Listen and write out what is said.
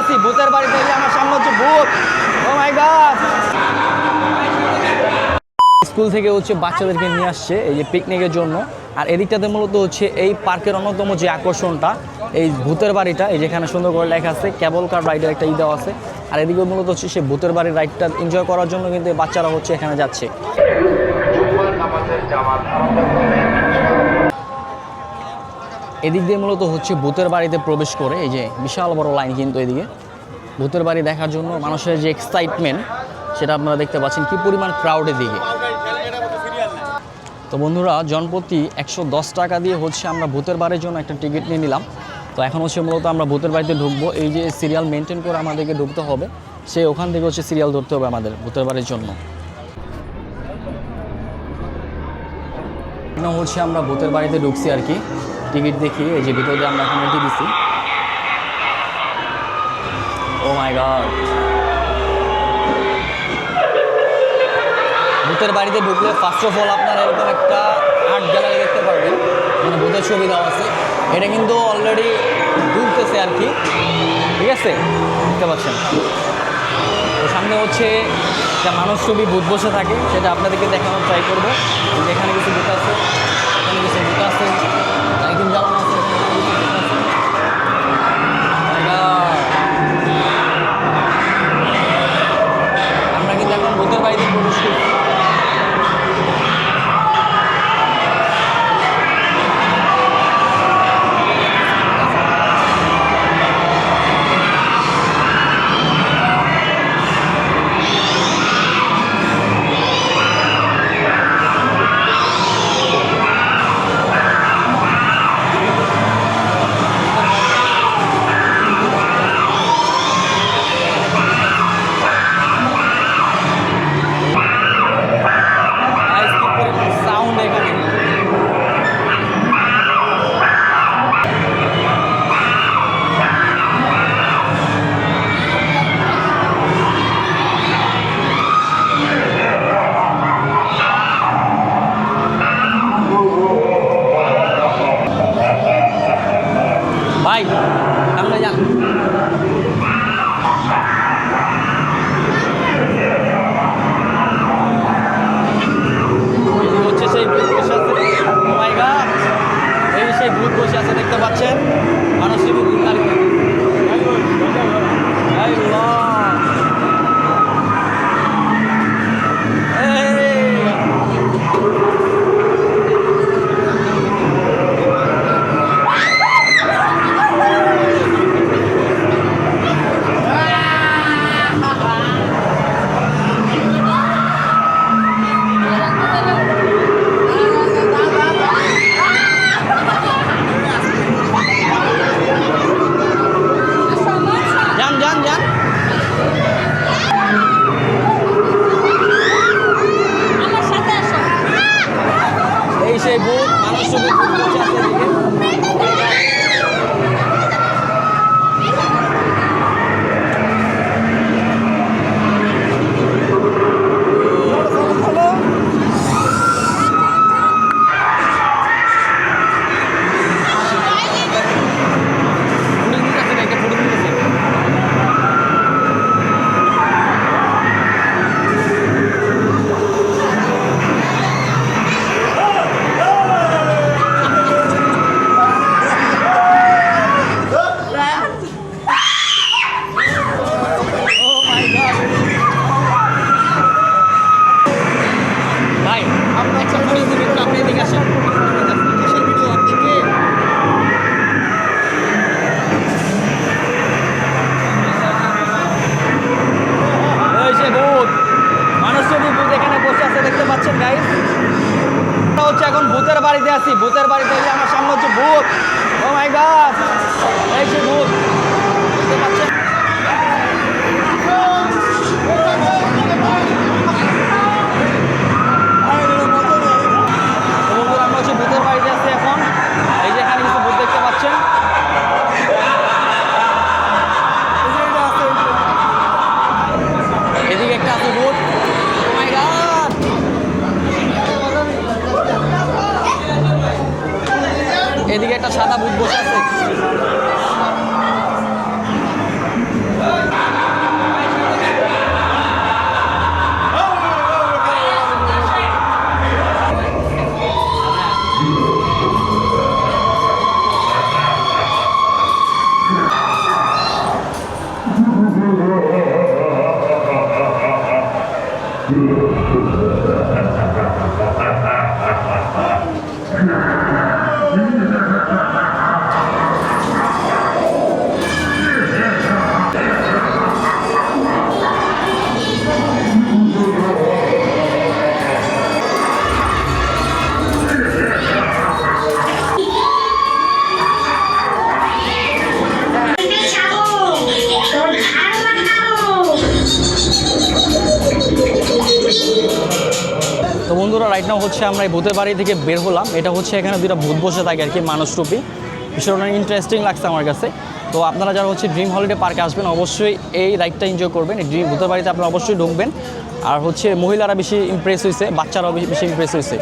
আছি, ভূতের বাড়িতে যে আমার সামনে হচ্ছে ভূত। ও মাই গড স্কুল থেকে হচ্ছে বাচ্চাদেরকে নিয়ে আসছে এই যে পিকনিকের জন্য। আর এদিকটাতে মূলত হচ্ছে এই পার্কের অন্যতম যে আকর্ষণটা, এই ভূতের বাড়িটা, এই যেখানে সুন্দর করে লেখা আছে, কেবল কার রাইডের একটা ই দেওয়া আছে। আর এদিকে মূলত হচ্ছে সে ভূতের বাড়ির রাইডটা এনজয় করার জন্য কিন্তু বাচ্চারা হচ্ছে এখানে যাচ্ছে। এদিক দিয়ে মূলত হচ্ছে ভূতের বাড়িতে প্রবেশ করে, এই যে বিশাল বড় লাইন কিন্তু এদিকে। ভূতের বাড়ি দেখার জন্য মানুষের যে এক্সাইটমেন্ট সেটা আপনারা দেখতে পাচ্ছেন কি পরিমাণ ক্রাউড এদিকে। তো বন্ধুরা, জনপ্রতি একশো দশ টাকা দিয়ে হচ্ছে আমরা ভূতের বাড়ির জন্য একটা টিকিট নিয়ে নিলাম। তো এখন হচ্ছে মূলত আমরা ভূতের বাড়িতে ঢুকবো। এই যে সিরিয়াল মেনটেন করে আমাদেরকে ঢুকতে হবে, সে ওখান থেকে হচ্ছে সিরিয়াল ধরতে হবে আমাদের ভূতের বাড়ির জন্য। হচ্ছে আমরা ভূতের বাড়িতে ঢুকছি আর কি। টিকিট দেখি, এই যে ভিতরে আমরা এখন এন্ট্রি দিছি। ও মাই গড ভূতের বাড়িতে ঢুকলে ফার্স্ট অফ অল আপনারা এরকম একটা আর্ট গ্যালারি দেখতে পারবেন। মানে ভূতের ছবি দেওয়া আছে। এটা কিন্তু অলরেডি ঢুকতেছে আর কি। ঠিক আছে? দেখতে পাচ্ছেন। সামনে হচ্ছে একটা মানুষ ছবি, ভূত বসে থাকে। সেটা আপনাদেরকে দেখানোর ট্রাই করব। যে এখানে কিছু ভূত আছে, এখানে কিছু ভূত আছে। ভাই সামনে যান এই মানুষ ভূতের বাড়িতে আছি, ভূতের বাড়িতে আমার সামনে হচ্ছে ভূত। ও মাই গড এই যে ভূত। হচ্ছে আমরা এই ভূতের বাড়ি থেকে বের হলাম। এটা হচ্ছে এখানে দুটা ভূত বসে থাকে আর কি, মানুষ ভীষণ ইন্টারেস্টিং লাগছে আমার কাছে। তো আপনারা যারা হচ্ছে ড্রিম হলিডে পার্কে আসবেন, অবশ্যই এই রাইডটা এনজয় করবেন। এই ড্রিম ভূতের বাড়িতে আপনারা অবশ্যই ঢুকবেন। আর হচ্ছে মহিলারা বেশি ইমপ্রেস হয়েছে বাচ্চারাও বেশি ইমপ্রেস হয়েছে